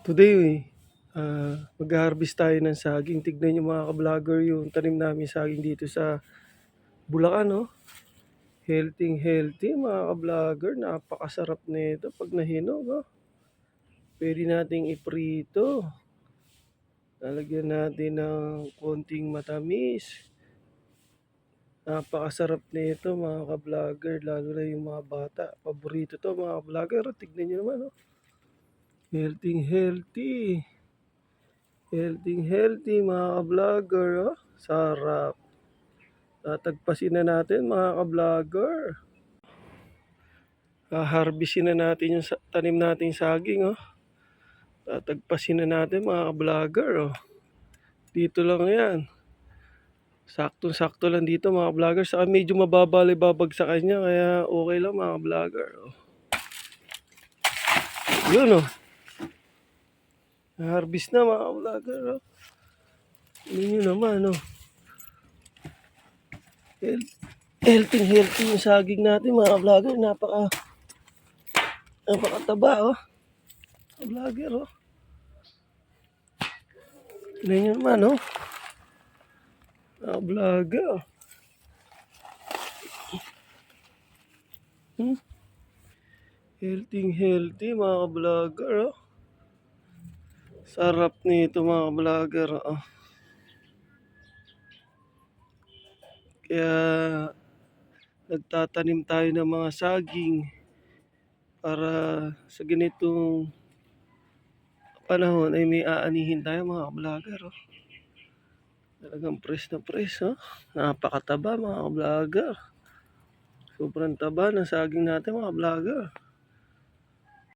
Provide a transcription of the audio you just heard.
Today, ah, mag-harvest tayo ng saging. Tignan niyo mga ka-vlogger yung tanim namin saging dito sa Bulacan, no? Healthy, healthy mga ka-vlogger. Napakasarap nito pag nahinog, oh. Pwede nating iprito. Lalagyan natin ng konting matamis. Napakasarap nito mga ka-vlogger, lalo na yung mga bata. Paborito to mga ka-vlogger. Tignan niyo naman, oh. Healthy, healthy. Healthy, healthy mga ka-vlogger, oh. Sarap. Tatagpasin na natin mga ka-vlogger. Haharbisin na natin yung tanim nating saging, oh. Tatagpasin na natin mga ka-vlogger, oh. Dito lang yan. Saktong-sakto lang dito mga vlogger. Saka medyo mababali babag sa kanya. Kaya okay lang mga vlogger. Oh. Yun oh. Harvest na mga vlogger. Oh. Yun yun naman oh. Health, healthy healthy yung saging natin mga vlogger. Napaka napakataba oh. Vlogger oh. Yun yun naman oh. Mga vlogger. Hmm? Healthy, healthy mga vlogger. Oh. Sarap nito mga vlogger. Oh. Kaya nagtatanim tayo ng mga saging para sa ganitong panahon ay may aanihin tayo mga vlogger. Oh. Talagang press na press. Oh. Napakataba mga vlogger. Sobrang taba ng saging natin mga vlogger.